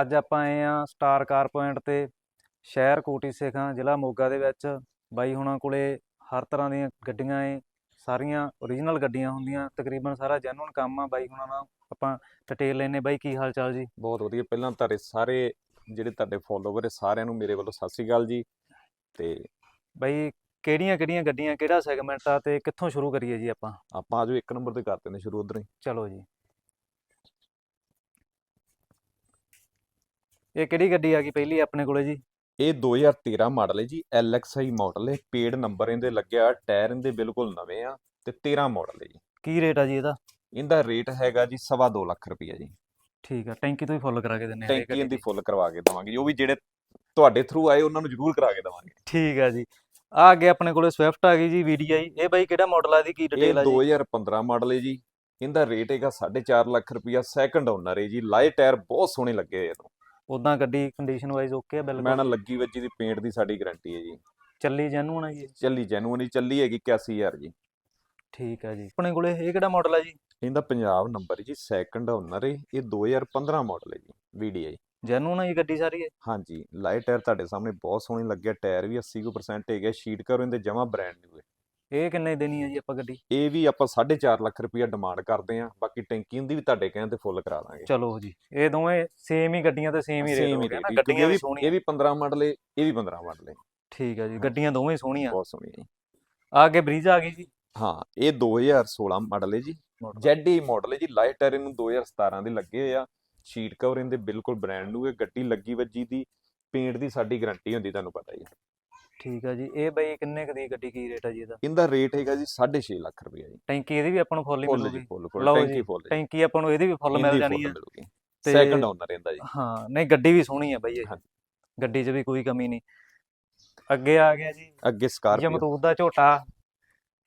ਅੱਜ ਆਪਾਂ ਆਏ ਆ ਸਟਾਰ ਕਾਰ ਪੁਆਇੰਟ ਤੇ ਸ਼ਹਿਰ ਕੋਟੀ ਸੇਖਾਂ ਜ਼ਿਲ੍ਹਾ ਮੋਗਾ ਦੇ ਵਿੱਚ। ਬਾਈ ਹੁਣਾਂ ਕੋਲੇ ਹਰ ਤਰ੍ਹਾਂ ਦੀਆਂ ਗੱਡੀਆਂ ਏ ਸਾਰੀਆਂ ਓਰੀਜਨਲ ਗੱਡੀਆਂ ਹੁੰਦੀਆਂ ਤਕਰੀਬਨ ਸਾਰਾ ਜੈਨੂਨ ਕੰਮ ਆ ਬਾਈ ਹੁਣਾਂ ਨਾਲ। ਆਪਾਂ ਡਿਟੇਲ ਲੈਨੇ ਬਾਈ ਕੀ ਹਾਲ ਚਾਲ ਜੀ? ਬਹੁਤ ਵਧੀਆ। ਪਹਿਲਾਂ ਤੁਹਾਡੇ ਸਾਰੇ ਜਿਹੜੇ ਤੁਹਾਡੇ ਫੋਲੋਵਰ ਸਾਰਿਆਂ ਨੂੰ ਮੇਰੇ ਵੱਲੋਂ ਸਤਿ ਸ੍ਰੀ ਅਕਾਲ ਜੀ। ਤੇ ਬਾਈ ਕਿਹੜੀਆਂ ਕਿਹੜੀਆਂ ਗੱਡੀਆਂ ਕਿਹੜਾ ਸੈਗਮੈਂਟ ਆ ਤੇ ਕਿੱਥੋਂ ਸ਼ੁਰੂ ਕਰੀਏ ਜੀ ਆਪਾਂ? ਆਪਾਂ ਆਜੋ ਇੱਕ ਨੰਬਰ ਤੇ ਕਰਦੇ ਨੇ ਸ਼ੁਰੂ ਉਧਰ ਹੀ। ਚਲੋ ਜੀ। ਇਹ ਕਿਹੜੀ ਗੱਡੀ ਆ ਗਈ ਪਹਿਲੀ ਆਪਣੇ ਕੋਲੇ ਜੀ? ਇਹ 2013 ਮਾਡਲ ਹੈ ਜੀ LXI ਮਾਡਲ ਹੈ ਪੇਡ ਨੰਬਰ ਇਹਦੇ ਲੱਗਿਆ ਟਾਇਰ ਇਹਦੇ ਬਿਲਕੁਲ ਨਵੇਂ ਆ ਤੇ 13 ਮਾਡਲ ਹੈ ਜੀ। ਕੀ ਰੇਟ ਆ ਜੀ ਇਹਦਾ? ਇਹਦਾ ਰੇਟ ਹੈਗਾ ਜੀ ਸਵਾ ਦੋ ਲੱਖ ਰੁਪਈਆ ਜੀ। ਠੀਕ ਆ ਟੈਂਕੀ ਤੋਂ ਹੀ ਫੁੱਲ ਕਰਾ ਕੇ ਦਿੰਨੇ ਆ ਟੈਂਕੀ ਇਹਦੀ। ਫੁੱਲ ਕਰਵਾ ਕੇ ਦਵਾਂਗੇ ਜੀ ਉਹ ਵੀ ਜਿਹੜੇ ਤੁਹਾਡੇ ਥਰੂ ਆਏ ਉਹਨਾਂ ਨੂੰ ਜ਼ਰੂਰ ਕਰਾ ਕੇ ਦਵਾਂਗੇ। ਠੀਕ ਆ ਜੀ ਆ ਅੱਗੇ ਆਪਣੇ ਕੋਲੇ ਸਵਿਫਟ ਆ ਗਈ ਜੀ VDI ਇਹ ਬਾਈ ਕਿਹੜਾ ਮਾਡਲ ਆ ਦੀ ਕੀ ਡਿਟੇਲ ਆ ਜੀ? 2015 ਮਾਡਲ ਹੈ ਜੀ ਇਹਦਾ ਰੇਟ ਹੈਗਾ 4.5 ਲੱਖ ਰੁਪਈਆ ਸੈਕੰਡ ਓਨਰ ਹੈ ਜੀ ਲਾਏ ਟਾਇਰ ਬਹੁਤ ਸੋਹਣੇ ਲੱਗੇ ਹੋਏ ਇਹਨੂੰ। ਉਦਾਂ ਗੱਡੀ ਕੰਡੀਸ਼ਨ ਵਾਈਜ਼ ਓਕੇ ਆ ਮੈਂ ਨਾ ਲੱਗੀ ਵੱਜੀ ਦੀ ਪੇਂਟ ਦੀ ਸਾਡੀ ਗਾਰੰਟੀ ਹੈ ਜੀ। ਚੱਲੀ ਜੈਨੂਨ ਆ ਜੀ ਇਹ? ਚੱਲੀ ਜੈਨੂਅਨ ਚੱਲੀ ਹੈਗੀ 81000 ਜੀ। ਠੀਕ ਆ ਜੀ। ਆਪਣੇ ਕੋਲੇ ਇਹ ਕਿਹੜਾ ਮਾਡਲ ਆ ਜੀ? ਇਹਦਾ ਪੰਜਾਬ ਨੰਬਰ ਜੀ ਸੈਕੰਡ ਓਨਰ ਹੈ ਇਹ 2015 ਮਾਡਲ ਹੈ ਜੀ VDI ਜੈਨੂਨ ਆ ਜੀ ਗੱਡੀ ਸਾਰੀ ਇਹ? ਹਾਂਜੀ ਲਾਈਟ ਟਾਇਰ ਤੁਹਾਡੇ ਸਾਹਮਣੇ ਬਹੁਤ ਸੋਹਣੇ ਲੱਗਿਆ ਟਾਇਰ ਵੀ 80% ਹੈਗਾ ਸ਼ੀਟ ਕਰੋ ਇਹਦੇ ਜਮਾ ਬ੍ਰਾਂਡ ਨਿਊ ਹੈ। ਇਹ ਕਿੰਨੇ ਦੇਣੀ ਆ ਜੀ ਆਪਾਂ ਗੱਡੀ? ਇਹ ਵੀ ਆਪਾਂ 4.5 ਲੱਖ ਰੁਪਈਆ ਡਿਮਾਂਡ ਕਰਦੇ ਆ ਬਾਕੀ ਟੈਂਕੀ ਹੁੰਦੀ ਵੀ ਤੁਹਾਡੇ ਕਹਿਣ ਤੇ ਫੁੱਲ ਕਰਾ ਦਾਂਗੇ। ਚਲੋ ਜੀ ਇਹ ਦੋਵੇਂ ਸੇਮ ਹੀ ਗੱਡੀਆਂ ਤੇ ਸੇਮ ਹੀ ਰੇਟ ਹੋ ਹੀ ਗਿਆ ਨਾ ਜੀ, ਗੱਡੀਆਂ ਵੀ ਇਹ ਸੋਹਣੀਆਂ। ਇਹ ਵੀ 15 ਮਾਡਲ ਹੈ ਇਹ ਵੀ 15 ਮਾਡਲ ਹੈ ਠੀਕ ਆ ਜੀ ਗੱਡੀਆਂ ਦੋਵੇਂ ਹੀ ਸੋਹਣੀਆਂ। ਬਹੁਤ ਸੋਹਣੀ ਹੈ ਜੀ। ਆ ਅੱਗੇ ਬਰੀਜ਼ ਆ ਗਈ ਜੀ। ਹਾਂ ਇਹ 2016 ਮਾਡਲ ਹੈ ਜੀ। ZE ਮਾਡਲ ਹੈ ਜੀ ਲਾਈਟ ਟਾਇਰ ਇਹਨੂੰ 2017 ਦੇ ਲੱਗੇ ਹੋਏ ਆ। ਸ਼ੀਟ ਕਵਰ ਇਹਦੇ ਬਿਲਕੁਲ ਬ੍ਰਾਂਡ ਨਿਊ ਹੈ ਗੱਡੀ ਲੱਗੀ ਵੱਜੀ ਦੀ ਪੇਂਟ ਦੀ ਸਾਡੀ ਗਾਰੰਟੀ ਹੁੰਦੀ ਤੁਹਾਨੂੰ ਪਤਾ ਹੀ ਹੈ ਠੀਕ ਆ ਜੀ ਇਹ ਬਾਈ ਕਿੰਨੇ ਕੁ ਦੀ ਗੱਡੀ ਕੀ ਰੇਟ ਆ ਜੀ ਇਹਦਾ? ਇਹਦਾ ਰੇਟ ਹੈਗਾ ਜੀ 6.5 ਲੱਖ ਰੁਪਈਆ ਜੀ। ਟੈਂਕੀ ਇਹਦੀ ਵੀ ਆਪਾਂ ਨੂੰ ਫੁੱਲ ਹੀ ਫੁੱਲ ਜੀ ਮਿਲੂਗੀ। ਫੁੱਲ ਲਓ ਟੈਂਕੀ ਜੀ, ਫੁੱਲ ਜੀ। ਟੈਂਕੀ ਆਪਾਂ ਨੂੰ ਇਹਦੀ ਵੀ ਫੁੱਲ ਮਿਲ ਜਾਣੀ ਆ। ਤੇ ਸੈਕੰਡ ਓਨਰ ਇਹਦਾ ਜੀ। ਹਾਂ ਨਹੀਂ ਗੱਡੀ ਵੀ ਸੋਹਣੀ ਆ ਬਾਈ ਇਹ। ਗੱਡੀ 'ਚ ਵੀ ਕੋਈ ਕਮੀ ਨਹੀਂ। ਅੱਗੇ ਆ ਗਿਆ ਜੀ ਅੱਗੇ ਸਕਾਰਪੀਓ ਜਮਤੂਤ ਦਾ ਝੋਟਾ।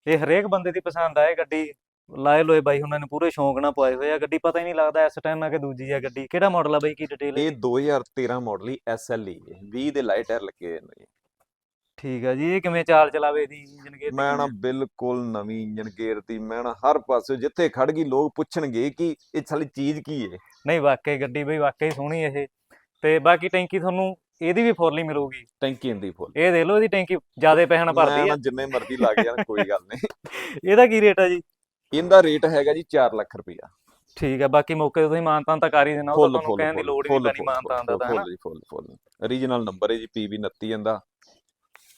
ਇਹ ਹਰੇਕ ਬੰਦੇ ਦੀ ਪਸੰਦ ਆਏ ਗੱਡੀ। ਲਾਏ ਲੋਏ ਬਾਈ ਉਹਨਾਂ ਨੇ ਪੂਰੇ ਸ਼ੌਂਕ ਨਾਲ ਪਾਏ ਹੋਏ ਆ। ਗੱਡੀ ਪਤਾ ਹੀ ਨਹੀਂ ਲੱਗਦਾ ਇਸ ਟਾਈਮ ਆ ਕਿ ਦੂਜੀ ਆ ਗੱਡੀ। ਕਿਹੜਾ ਮਾਡਲ ਆ ਬਾਈ ਕੀ ਡਿਟੇਲ ਇਹ 2013 ਮਾਡਲ ਹੀ ਹੈ 20 ਦੇ ਲਾਈਟ ਟਾਇਰ ਲੱਗੇ ਹੋਏ ਨੇ। ਠੀਕ ਆ ਜੀ ਇਹ ਕਿਵੇਂ ਚਾਲ ਚਲਾਵੇ ਦੀ ਇੰਜਨ ਗੇਅਰ ਮੈਂ ਨਾ ਬਿਲਕੁਲ ਨਵੀਂ ਇੰਜਨ ਗੇਅਰ ਦੀ ਮੈਂ ਨਾ ਹਰ ਪਾਸੇ ਜਿੱਥੇ ਖੜ ਗਈ ਲੋਕ ਪੁੱਛਣਗੇ ਕਿ ਇਹ ਸਾਲੀ ਚੀਜ਼ ਕੀ ਹੈ ਨਹੀਂ ਵਾਕਈ ਗੱਡੀ ਬਈ ਵਾਕਈ ਸੋਹਣੀ ਇਹ। ਤੇ ਬਾਕੀ ਟੈਂਕੀ ਤੁਹਾਨੂੰ ਇਹਦੀ ਵੀ ਫੁੱਲ ਹੀ ਮਿਲੂਗੀ। ਟੈਂਕੀ ਇਹਦੀ ਫੁੱਲ। ਇਹ ਦੇ ਲਓ ਇਹਦੀ ਟੈਂਕੀ ਜਿਆਦੇ ਪੈਸਣ ਭਰਦੀ ਆ। ਜਿੰਨੇ ਮਰਜ਼ੀ ਲੱਗ ਜਾਣ ਕੋਈ ਗੱਲ ਨਹੀਂ। ਇਹਦਾ ਕੀ ਰੇਟ ਆ ਜੀ? ਇਹਦਾ ਰੇਟ ਹੈਗਾ ਜੀ 4 ਲੱਖ ਰੁਪਈਆ ਠੀਕ ਆ ਬਾਕੀ ਮੌਕੇ ਤੇ ਤੁਸੀਂ ਮਾਨਤਾਨ ਤਾਂ ਕਰ ਹੀ ਦੇਣਾ ਉਹ ਤਾਂ ਤੁਹਾਨੂੰ ਕਹਿਣ ਦੀ ਲੋੜ ਹੀ ਨਹੀਂ ਪੈਣੀ ਮਾਨਤਾਨ ਦਾ ਤਾਂ ਫੁੱਲ ਫੁੱਲ ਫੁੱਲ। Origignal ਨੰਬਰ ਹੈ ਜੀ 29 ਇਹਦਾ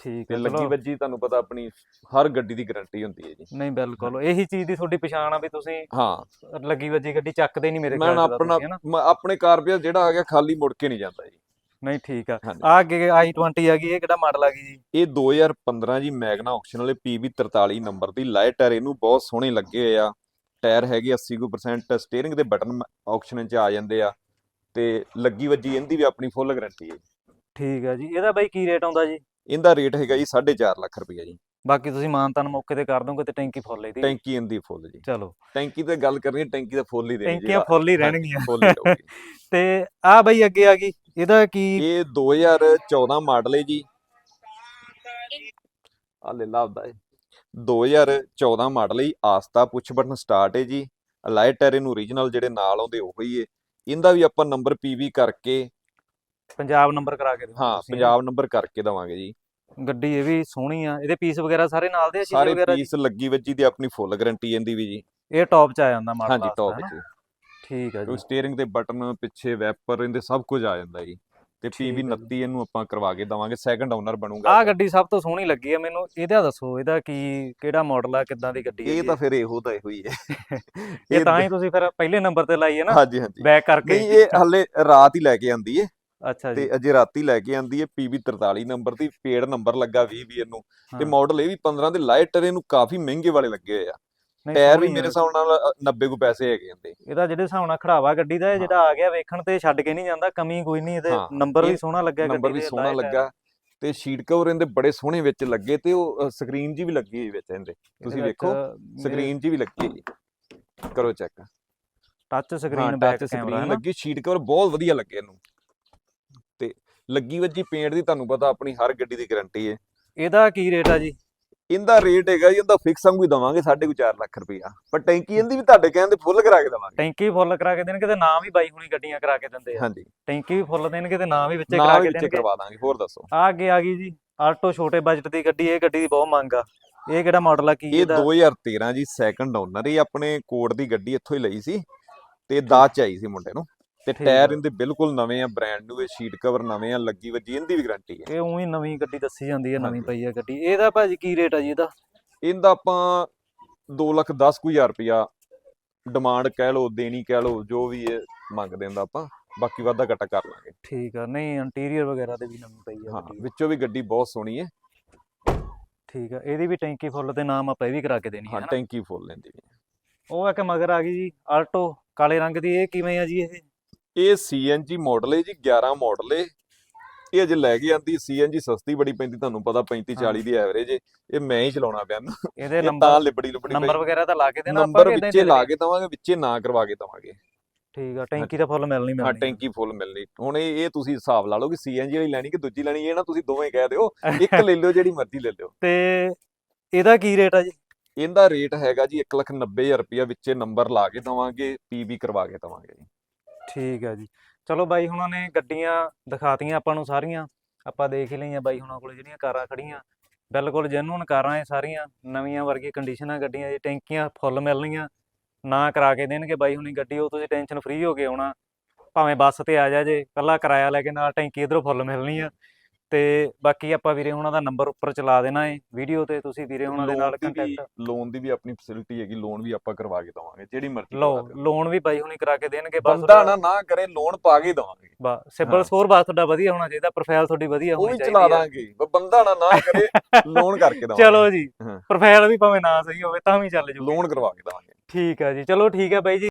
ਠੀਕ ਤੇ ਹੈ ਲੱਗੀ ਵੱਜੀ ਤੁਹਾਨੂੰ ਪਤਾ ਆਪਣੀ ਹਰ ਗੱਡੀ ਦੀ ਗਾਰੰਟੀ ਹੁੰਦੀ ਹੈ ਜੀ। ਨਹੀਂ ਬਿਲਕੁਲ। ਇਹੀ ਚੀਜ਼ ਦੀ ਤੁਹਾਡੀ ਪਛਾਣ ਆ ਵੀ ਤੁਸੀਂ ਹਾਂ। ਲੱਗੀ ਵੱਜੀ ਗੱਡੀ ਚੱਕਦੇ ਨਹੀਂ ਮੇਰੇ ਮੈਂ ਚ ਤਾਂ ਆਪਣਾ? ਮ- ਆਪਣੇ ਕਾਰਪੀਆ ਜਿਹੜਾ ਆ ਗਿਆ ਖਾਲੀ ਮੁੜ ਕੇ ਨਹੀਂ ਜਾਂਦਾ ਜੀ। ਨਹੀਂ ਠੀਕ ਆ। ਆ ਅੱਗੇ i20 ਆ ਗਈ ਇਹ ਕਿਹੜਾ ਮਾਡਲ ਆ ਗਈ ਜੀ? ਇਹ 2015 ਜੀ ਮੈਗਨਾ ਆਕਸ਼ਨ ਵਾਲੇ PB 43 ਨੰਬਰ ਦੀ ਲਾਈਟ ਟਾਇਰ ਇਹਨੂੰ ਬਹੁਤ ਸੋਹਣੇ ਲੱਗੇ ਹੋਏ ਆ। ਟਾਇਰ ਹੈਗੇ 80% ਸਟੀਅਰਿੰਗ ਦੇ ਬਟਨ ਆਕਸ਼ਨ 'ਚ ਆ ਜਾਂਦੇ ਆ। ਤੇ ਲੱਗੀ ਵੱਜੀ ਇਹਦੀ ਵੀ ਆਪਣੀ ਫੁੱਲ ਗਾਰੰਟੀ ਹੈ ਠੀਕ ਆ ਜੀ। ਇਹਦਾ ਬਾਈ ਕੀ ਰੇਟ ਆਉਂਦਾ ਜੀ? ਇਹਦਾ ਰੇਟ ਹੈਗਾ ਜੀ 4.5 ਲੱਖ ਰੁਪਈਆ ਜੀ। ਬਾਕੀ ਤੁਸੀਂ ਮਾਨਤਾਨ ਮੌਕੇ ਤੇ ਕਰ ਦੋਗੇ ਤੇ ਟੈਂਕੀ ਫੁੱਲ ਇਹਦੀ। ਟੈਂਕੀ ਇਹਦੀ ਫੁੱਲ ਜੀ। ਚਲੋ। ਟੈਂਕੀ ਤੇ ਗੱਲ ਕਰਨੀ ਟੈਂਕੀ ਤਾਂ ਫੁੱਲ ਹੀ ਦੇਣੀ ਟੈਂਕੀਆਂ ਫੁੱਲ ਹੀ ਰਹਿਣਗੀਆਂ। ਫੁੱਲ ਹੀ ਰਹੂਗੀ ਤੇ ਆ ਬਾਈ ਅੱਗੇ ਆ ਗਈ ਇਹਦਾ ਕੀ ਇਹ 2014 ਮਾਡਲ ਹੈ ਜੀ। ਆ ਲੈ ਲੱਭਦਾ ਹੈ 2014 ਮਾਡਲ ਹੈ ਆਸਤਾ ਪੁੱਛ ਬਟਨ ਸਟਾਰਟ ਹੈ ਜੀ। ਟਾਇਰ ਇਹਨੂੰ origignal ਜਿਹੜੇ ਨਾਲ ਆਉਂਦੇ ਉਹ ਹੀ ਹੈ ਇਹਦਾ ਵੀ ਆਪਾਂ ਨੰਬਰ PV ਕਰਕੇ ਪੰਜਾਬ ਨੰਬਰ ਕਰਾ ਕੇ ਹਾਂ ਪੰਜਾਬ ਨੰਬਰ ਕਰਕੇ ਦਵਾਂਗੇ ਜੀ। ਗੱਡੀ ਇਹ ਵੀ ਸੋਹਣੀ ਆ ਇਹਦੇ ਪੀਸ ਵਗੈਰਾ ਸਾਰੇ ਨਾਲ ਦੇ ਆ ਸ਼ੀਸ਼ੇ ਸਾਰੇ ਵਗੈਰਾ ਜੀ? ਪੀਸ ਲੱਗੀ ਵੱਜੀ ਦੀ ਆਪਣੀ ਫੁੱਲ ਗਾਰੰਟੀ ਇਹਦੀ ਵੀ ਜੀ। ਇਹ ਟੌਪ ਚ ਆ ਜਾਂਦਾ ਮਾਡਲ ਹਾਂਜੀ ਟੌਪ ਹਨਾ? ਠੀਕ ਆ ਜੀ। ਕੋਈ ਸਟੀਅਰਿੰਗ ਦੇ ਬਟਨ ਪਿੱਛੇ ਵੈਪਰ ਇਹਦੇ ਸਭ ਕੁਝ ਆ ਜਾਂਦਾ ਜੀ। ਤੇ ਠੀਕ ਹੈ ਜੀ। 29 ਇਹਨੂੰ ਆਪਾਂ ਕਰਵਾ ਕੇ ਦਵਾਂਗੇ ਸੈਕੰਡ ਓਨਰ ਬਣੂਗਾ ਆ ਗੱਡੀ ਸਭ ਤੋਂ ਸੋਹਣੀ ਲੱਗੀ ਆ ਮੈਨੂੰ ਇਹਦਾ ਦੱਸੋ ਇਹਦਾ ਕੀ ਕਿਹੜਾ ਮਾਡਲ ਆ ਕਿੱਦਾਂ ਦੀ ਗੱਡੀ ਹੈ ਇਹ ਤਾਂ ਫਿਰ ਇਹੋ ਤਾਂ ਇਹੋ ਹੀ ਹੈ। ਇਹ ਤਾਂ ਹੀ ਤੁਸੀਂ ਫਿਰ ਪਹਿਲੇ ਨੰਬਰ ਤੇ ਲਾਈ ਹੈ ਨਾ? ਹਾਂਜੀ ਹਾਂਜੀ। ਬੈਕ ਕਰਕੇ। ਨਹੀਂ ਇਹ ਹੱਲੇ ਰਾਤ ਹੀ ਲੈ ਕੇ ਆਂਦੀ ਏ। ਅੱਛਾ ਜੀ। ਤੇ ਅਜੇ ਰਾਤੀ ਲੈ ਕੇ ਆਂਦੀ ਏ PB 43 ਨੰਬਰ ਦੀ ਪੇਡ ਨੰਬਰ ਲੱਗਾ 20 ਵੀ ਇਹਨੂੰ। ਤੇ ਹਾਂ। ਮਾਡਲ ਇਹ ਵੀ 15 ਦੇ ਲਾਈਟਰ ਇਹਨੂੰ ਕਾਫੀ ਮਹਿੰਗੇ ਵਾਲੇ ਲੱਗੇ ਹੋਏ ਆ। ਟਾਇਰ ਵੀ ਮੇਰੇ। ਹਿਸਾਬ ਨਾਲ ਅ, 90 ਕੋ ਪੈਸੇ ਹੈਗੇ ਇਹਦੇ। ਇਹਦਾ ਜਿਹੜੇ ਹਿਸਾਬ ਨਾਲ ਖੜਾਵਾ ਗੱਡੀ ਦਾ ਇਹ ਜਿਹੜਾ ਆ ਗਿਆ ਵੇਖਣ ਤੇ ਛੱਡ ਕੇ ਨਹੀਂ ਜਾਂਦਾ ਕਮੀ ਕੋਈ ਨਹੀਂ ਇਹਦੇ ਹਾਂ, ਨੰਬਰ ਵੀ ਸੋਹਣਾ ਲੱਗਿਆ ਗੱਡੀ ਨੰਬਰ ਵੀ ਦੇ, ਸੋਹਣਾ। ਲੱਗਾ। ਤੇ ਸ਼ੀਟ ਕਵਰ ਇਹਦੇ ਬੜੇ ਸੋਹਣੇ ਵਿੱਚ ਲੱਗੇ ਤੇ ਉਹ ਸਕਰੀਨ ਜੀ ਵੀ ਲੱਗੀ ਹੋਈ ਵਿੱਚ ਇਹਦੇ। ਤੁਸੀਂ ਵੇਖੋ ਸਕਰੀਨ ਜੀ ਵੀ ਲੱਗੀ ਹੋਈ। ਕਰੋ ਚੈੱਕ। ਟੱਚ ਹਾਂ ਸਕਰੀਨ ਬੈਕ ਟੱਚ ਸਕਰੀਨ ਹੈ ਲੱਗੀ ਸ਼ੀਟ ਕਵਰ ਬਹੁਤ ਵਧੀਆ ਲੱਗੇ ਇਹਨੂੰ। ਲੱਗੀ ਵੱਜੀ ਪੇਂਟ ਦੀ ਤੁਹਾਨੂੰ ਪਤਾ ਆਪਣੀ ਹਰ ਗੱਡੀ ਦੀ ਗਾਰੰਟੀ ਹੈ। ਇਹਦਾ ਕੀ ਰੇਟ ਆ ਜੀ? ਇਹਦਾ ਰੇਟ ਹੈਗਾ ਜੀ ਇਹਦਾ ਫਿਕਸ ਵਾਂਗੂ ਹੀ ਦਵਾਂਗੇ 4.5 ਲੱਖ ਰੁਪਇਆ। ਪਰ ਟੈਂਕੀ ਇਹਦੀ ਵੀ ਤੁਹਾਡੇ ਕਹਿੰਦੇ ਫੁੱਲ ਕਰਾ ਕੇ ਦਵਾਂਗੇ। ਟੈਂਕੀ ਵੀ ਫੁੱਲ ਕਰਾ ਕੇ ਦੇਣਗੇ ਤੇ ਨਾਮ ਵੀ ਬਾਈ ਹੁਣੀ ਗੱਡੀਆਂ ਕਰਾ ਕੇ ਦਿੰਦੇ ਆ। ਹਾਂਜੀ। ਟੈਂਕੀ ਵੀ ਫੁੱਲ ਦੇਣਗੇ ਤੇ ਨਾਮ ਵੀ ਵਿੱਚੇ ਕਰਾ ਕੇ ਦੇਣਗੇ। ਕਰਵਾ ਦਾਂਗੇ ਹੋਰ ਦੱਸੋ। ਆ ਅੱਗੇ ਆ ਗਈ ਜੀ ਆਲਟੋ ਛੋਟੇ ਬਜਟ ਦੀ ਗੱਡੀ ਇਹ ਗੱਡੀ ਦੀ ਬਹੁਤ ਮੰਗ ਆ। ਇਹ ਕਿਹੜਾ ਮਾਡਲ ਆ ਕੀ ਇਹ ਇਹਦਾ? 2013 ਜੀ ਸੈਕੰਡ ਓਨਰ ਹੀ ਆਪਣੇ ਕੋਡ ਦੀ ਗੱਡੀ ਇੱਥੋਂ ਹੀ ਲਈ ਸੀ ਤੇ ਦਾਜ ਚ ਆਈ ਸੀ ਮੁੰਡੇ ਨੂੰ। ਤੇ ਟਾਇਰ। ਇਹਦੇ ਬਿਲਕੁਲ ਨਵੇਂ ਆ ਬ੍ਰਾਂਡ ਨਿਊ ਸ਼ੀਟ ਕਵਰ ਨਵੇਂ ਆ ਲੱਗੀ ਵੱਜੀ ਇਹਦੀ ਵੀ ਗਾਰੰਟੀ ਹੈ ਇਹ ਉਹੀ ਨਵੀਂ ਗੱਡੀ ਦੱਸੀ ਜਾਂਦੀ ਹੈ ਨਵੀਂ। ਪਈ ਆ ਗੱਡੀ। ਇਹਦਾ ਭਾਜੀ ਕੀ ਰੇਟ ਆ ਜੀ ਇਹਦਾ? ਇਹਦਾ ਆਪਾਂ 2 ਲੱਖ 10 ਕੁ ਹਜ਼ਾਰ ਰੁਪਇਆ ਡਿਮਾਂਡ ਕਹਿ ਲਓ ਦੇਣੀ ਕਹਿ ਲਓ ਜੋ ਵੀ ਇਹ ਮੰਗਦੇ ਹੁੰਦਾ ਆਪਾਂ ਬਾਕੀ ਵਾਧਾ ਘਟਾ ਕਰ ਲਾਂਗੇ। ਠੀਕ ਆ ਨਹੀਂ ਇੰਟੀਰੀਅਰ ਵਗੈਰਾ ਦੇ ਵੀ ਨਵੀਂ ਪਈ ਆ ਹਾਂ ਵਿੱਚੋਂ ਵੀ ਗੱਡੀ ਬਹੁਤ ਸੋਹਣੀ ਹੈ ਠੀਕ ਆ ਇਹਦੀ ਵੀ ਟੈਂਕੀ ਫੁੱਲ ਤੇ ਨਾਮ ਆਪਾਂ ਇਹ ਵੀ ਕਰਾ ਕੇ ਦੇਣੀ ਹੈ ਹਾਂ ਟੈਂਕੀ ਫੁੱਲ ਲੈਂਦੀ ਹੈ ਉਹ ਆ ਕਿ ਮਗਰ ਆ ਗਈ ਜੀ ਆਲਟੋ ਕਾਲੇ ਰੰਗ ਦੀ ਇਹ ਕਿਵੇਂ ਆ ਜੀ ਇਹ? ਇਹ ਸੀਐਨਜੀ ਮਾਡਲ ਹੈ ਜੀ 11 ਮਾਡਲ ਹੈ। ਇਹ ਅਜੇ ਲੈ ਕੇ ਆਂਦੀ ਸੀਐਨਜੀ ਸਸਤੀ ਬੜੀ ਪੈਂਦੀ ਤੁਹਾਨੂੰ ਪਤਾ 35 40 ਦੀ ਐਵਰੇਜ ਹੈ। ਇਹ ਮੈਂ ਹੀ ਚਲਾਉਣਾ ਪਿਆ ਨਾ। ਇਹਦੇ ਨੰਬਰ ਲਿਬੜੀ ਲੁਬੜੀ ਨੰਬਰ ਵਗੈਰਾ ਤਾਂ ਲਾ ਕੇ ਦੇਣਾ ਆਪਾਂ ਨੰਬਰ ਹੀ ਵਿੱਚੇ ਲਾ? ਕੇ ਦਵਾਂਗੇ ਵਿੱਚੇ ਨਾ ਕਰਵਾ ਕੇ ਦਵਾਂਗੇ। ਠੀਕ ਆ ਟੈਂਕੀ ਤਾਂ ਫੁੱਲ ਮਿਲਣੀ ਹਾਂ ਮਿਲਣੀ ਟੈਂਕੀ ਫੁੱਲ ਮਿਲਣੀ। ਹੁਣ ਇਹ ਇਹ ਤੁਸੀਂ ਹਿਸਾਬ ਲਾ ਲਓ ਕਿ ਸੀਐਨਜੀ ਵਾਲੀ ਲੈਣੀ ਕਿ ਦੂਜੀ ਲੈਣੀ ਇਹ ਨਾ ਤੁਸੀਂ ਦੋਵੇਂ ਕਹਿ ਦਿਓ ਇੱਕ ਲੈ ਲਿਓ ਜਿਹੜੀ ਮਰਜ਼ੀ ਲੈ ਲਿਓ। ਤੇ ਇਹਦਾ ਕੀ ਰੇਟ ਆ ਜੀ? ਇਹਦਾ ਰੇਟ ਹੈਗਾ ਜੀ 190000 ਰੁਪਇਆ ਵਿੱਚੇ ਨੰਬਰ ਲਾ ਕੇ ਦਵਾਂਗੇ ਪੀਬੀ ਕਰਵਾ ਕੇ ਦਵਾਂਗੇ ਜੀ। ਠੀਕ ਆ ਜੀ। ਚਲੋ ਬਾਈ, ਹੁਣਾਂ ਨੇ ਗੱਡੀਆਂ ਦਿਖਾਤੀਆਂ ਆਪਾਂ ਨੂੰ ਸਾਰੀਆਂ। ਆਪਾਂ ਦੇਖ ਹੀ ਲਈਆਂ ਬਾਈ, ਹੁਣਾਂ ਕੋਲ ਜਿਹੜੀਆਂ ਕਾਰਾਂ ਖੜੀਆਂ ਬਿਲਕੁਲ ਜੈਨੂਨ ਕਾਰਾਂ ਇਹ ਸਾਰੀਆਂ। ਨਵੀਆਂ ਵਰਗੀ ਕੰਡੀਸ਼ਨਾਂ ਗੱਡੀਆਂ ਇਹ ਟੈਂਕੀਆਂ ਫੁੱਲ ਮਿਲਣੀਆਂ, ਨਾ ਕਰਾ ਕੇ ਦੇਣਗੇ ਬਾਈ ਹੁਣੀ ਗੱਡੀ, ਉਹ ਤੁਸੀਂ ਟੈਨਸ਼ਨ ਫ੍ਰੀ ਹੋ ਕੇ ਆਉਣਾ। ਭਾਵੇਂ ਬੱਸ ਤੇ ਆ ਜਾ ਜੇ ਕੱਲਾ ਕਿਰਾਇਆ ਲੈ ਕੇ ਨਾਲ ਟੈਂਕੀ ਇਧਰੋਂ ਫੁੱਲ ਮਿਲਣੀ ਆ। ਤੇ ਬਾਕੀ ਆਪਾਂ ਵੀਰੇ ਹੁਣਾਂ ਦਾ ਨੰਬਰ ਉੱਪਰ ਚਲਾ ਦੇਣਾ ਏ ਵੀਡੀਓ ਤੇ ਤੁਸੀਂ ਵੀਰੇ ਹੁਣਾਂ ਦੇ ਨਾਲ ਵੀ ਕੰਟੈਕਟ ਲੋਨ ਦੀ ਵੀ ਆਪਣੀ ਫੈਸਿਲਿਟੀ ਹੈਗੀ ਲੋਨ ਵੀ ਆਪਾਂ ਕਰਵਾ ਕੇ ਦਵਾਂਗੇ ਜਿਹੜੀ ਮਰਜ਼ੀ ਦਿਓ। ਲੋਨ ਵੀ ਬਾਈ ਹੁਣੀ ਕਰਾ ਕੇ ਦੇਣਗੇ ਬਸ ਬੰਦਾ ਨਾ ਨਾ ਕਰੇ ਲੋਨ ਪਾ ਕੇ ਦਵਾਂਗੇ ਬਾ ਸਿਬਲ। ਸਕੋਰ ਬਸ ਤੁਹਾਡਾ ਵਧੀਆ ਹੋਣਾ ਚਾਹੀਦਾ ਪ੍ਰੋਫਾਈਲ ਤੁਹਾਡੀ ਵਧੀਆ ਉਹ ਹੋਣੀ ਵੀ ਚਾਹੀਦੀ ਚਲਾ ਆ ਦਾਂਗੇ ਬ- ਬੰਦਾ ਨਾ ਨਾ ਕਰੇ ਲੋਨ ਕਰਕੇ ਦਵਾਂਗੇ ਚਲੋ ਜੀ। ਪ੍ਰੋਫਾਈਲ ਵੀ ਭਾਵੇਂ ਨਾ ਸਹੀ ਹੋਵੇ ਤਾਂ ਵੀ ਚੱਲ ਜੂ ਲੋਨ ਕਰਵਾ ਕੇ ਦਵਾਂਗੇ ਠੀਕ ਆ ਜੀ ਚਲੋ ਠੀਕ ਆ ਬਾਈ ਜੀ